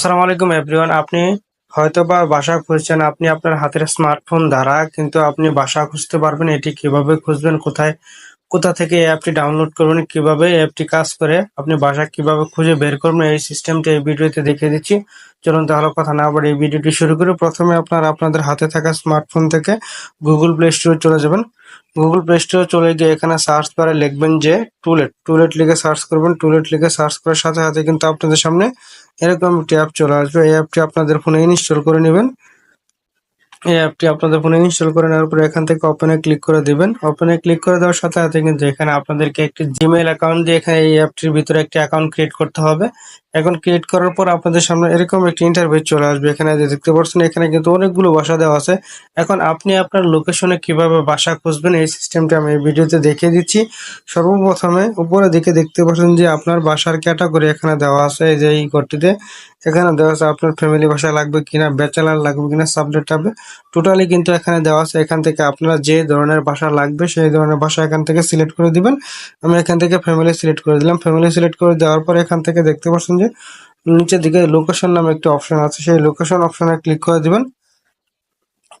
আসসালামু আলাইকুম এভরিওয়ান আপনি হয়তো বা বাসা খুঁজছেন, আপনি আপনার হাতের স্মার্টফোন দ্বারা, কিন্তু আপনি বাসা খুঁজতে পারবেন, এটি কীভাবে খুঁজবেন, কোথায় কোথা থেকে এই অ্যাপটি ডাউনলোড করবেন, কীভাবে অ্যাপটি কাজ করে, আপনি বাসা কীভাবে খুঁজে বের করবেন, এই সিস্টেমটি এই ভিডিওতে দেখিয়ে দিচ্ছি। চলুন তাহলে কথা না বলে এই ভিডিওটি শুরু করে। প্রথমে আপনারা আপনাদের হাতে থাকা স্মার্টফোন থেকে গুগল প্লে স্টোরে চলে যাবেন। গুগল প্লে স্টোরে চলে গিয়ে এখানে সার্চ করে লিখবেন যে টুলেট টুলেট লিখে সার্চ করবেন। টুলেট লিখে সার্চ করার সাথে সাথে কিন্তু আপনাদের সামনে এরকম একটি অ্যাপ চলে আসবে। এই অ্যাপটি আপনাদের ফোনে ইনস্টল করে নেবেন। এই অ্যাপটি আপনাদের ফোনে ইনস্টল করে নেওয়ার পরে এখান থেকে ওপেনে ক্লিক করে দিবেন। ওপেনে ক্লিক করে দেওয়ার সাথে সাথে কিন্তু এখানে আপনাদেরকে একটি জিমেইল অ্যাকাউন্ট দিয়ে এখানে এই অ্যাপটির ভিতরে একটি অ্যাকাউন্ট ক্রিয়েট করতে হবে। এখন ক্রিয়েট করার পর আপনাদের সামনে এরকম একটি ইন্টারভিউ চলে আসবে। এখানে যে দেখতে পাচ্ছেন, এখানে কিন্তু অনেকগুলো বাসা দেওয়া আছে। এখন আপনি আপনার লোকেশনে কীভাবে বাসা খুঁজবেন, এই সিস্টেমটা আমি এই ভিডিওতে দেখিয়ে দিচ্ছি। সর্বপ্রথমে উপরের দিকে দেখতে পাচ্ছেন যে আপনার বাসার ক্যাটাগরি এখানে দেওয়া আছে, এই যে এই ঘরটিতে। এখানে দেওয়া আছে আপনার ফ্যামিলি ভাষা লাগবে কিনা ব্যাচেলার লাগবে কিনা সাবজেক্ট হবে। টোটালি কিন্তু এখানে দেওয়া আছে, এখান থেকে আপনারা যে ধরনের ভাষা লাগবে সেই ধরনের ভাষা এখান থেকে সিলেক্ট করে দিবেন। আমি এখান থেকে ফ্যামিলি সিলেক্ট করে দিলাম। ফ্যামিলি সিলেক্ট করে দেওয়ার পর এখান থেকে দেখতে পাচ্ছেন যে নিচের দিকে লোকেশন নামে একটি অপশন আছে। সেই লোকেশন অপশনে ক্লিক করে দিবেন।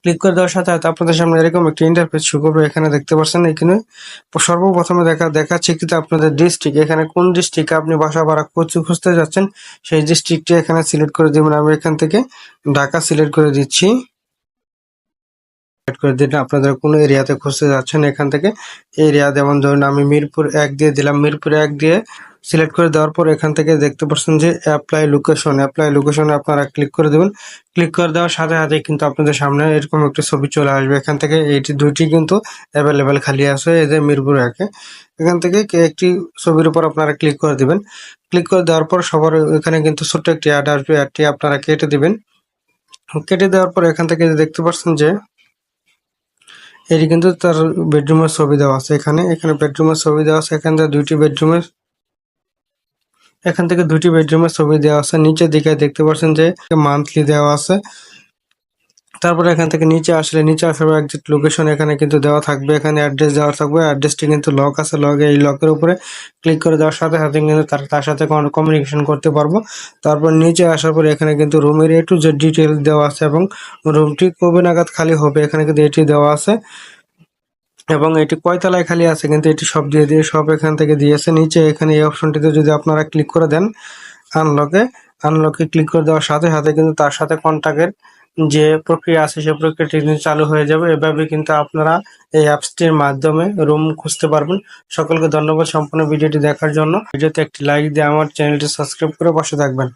ক্লিক করে দেওয়ার সাথে সাথে আপনাদের সামনে এরকম একটি ইন্টারফেস শুরু করবে। এখানে দেখতে পাচ্ছেন এখানে সর্বপ্রথমে দেখা দেখাচ্ছে কিন্তু আপনাদের ডিস্ট্রিক্ট এখানে কোন ডিস্ট্রিক্টে আপনি বাসা ভাড়া খুঁজতে খুঁজতে যাচ্ছেন, সেই ডিস্ট্রিক্টটি এখানে সিলেক্ট করে দিবেন। আমি এখান থেকে ঢাকা সিলেক্ট করে দিচ্ছি। সিলেক্ট করে দিলে আপনাদের কোন এরিয়াতে খুঁজতে যাচ্ছেন এখান থেকে এরিয়া যেমন ধরুন আমি মিরপুর এক দিয়ে দিলাম, মিরপুর এক দিয়ে সিলেক্ট করে দেওয়ার পর এখান থেকে দেখতে পাচ্ছেন যে অ্যাপ্লাই লোকেশন অ্যাপ্লাই লোকেশনে আপনারা ক্লিক করে দেবেন। ক্লিক করে দেওয়ার সাথে সাথে কিন্তু আপনাদের সামনে এরকম একটি ছবি চলে আসবে। এখান থেকে এইটি দুইটি কিন্তু অ্যাভেলেবেল খালি আছে যে মিরপুর একে এখান থেকে একটি ছবির উপর আপনারা ক্লিক করে দিবেন। ক্লিক করে দেওয়ার পর সবার এখানে কিন্তু ছোট্ট একটি অ্যাড আসবে। অ্যাডটি আপনারা কেটে দিবেন। কেটে দেওয়ার পর এখান থেকে দেখতে পাচ্ছেন যে এটি কিন্তু তার বেডরুমের ছবি দেওয়া আছে এখানে। এখানে বেডরুমের ছবি দেওয়া আছে, এখান থেকে দুইটি বেডরুমের এখান থেকে দুইটি বেডরুমের ছবি দেওয়া আছে। নিচের দিকে দেখতে পাচ্ছেন যে মান্থলি দেওয়া আছে। তারপরে এখান থেকে নিচে আসলে নিচে আসার পর একজিট লোকেশন এখানে কিন্তু দেওয়া থাকবে। এখানে অ্যাড্রেস দেওয়া থাকবে। অ্যাড্রেসটি কিন্তু লক আছে লগে এই লকের উপরে ক্লিক করে দেওয়ার সাথে সাথে কিন্তু তার তার সাথে কমিউনিকেশন করতে পারব। তারপর নিচে আসার পরে এখানে কিন্তু রুমের এ টু ডিটেল দেওয়া আছে এবং রুমটি কবে নাগাদ খালি হবে এখানে কিন্তু এটি দেওয়া আছে। এবং এটি কয়তলায় খালি আছে কিন্তু এটি সব দিয়ে দিয়ে, সব এখান থেকে দিয়েছে। নিচে এখানে এই অপশনটিতে যদি আপনারা ক্লিক করে দেন আনলকে আনলকে ক্লিক করে দেওয়ার সাথে সাথে কিন্তু তার সাথে কন্ট্যাক্টের যে প্রক্রিয়া আছে সেই প্রক্রিয়াটি কিন্তু চালু হয়ে যাবে। এভাবে কিন্তু আপনারা এই অ্যাপসটির মাধ্যমে রুম খুঁজতে পারবেন। সকলকে ধন্যবাদ সম্পূর্ণ ভিডিওটি দেখার জন্য। ভিডিওতে একটি লাইক দিয়ে আমার চ্যানেলটি সাবস্ক্রাইব করে পাশে থাকবেন।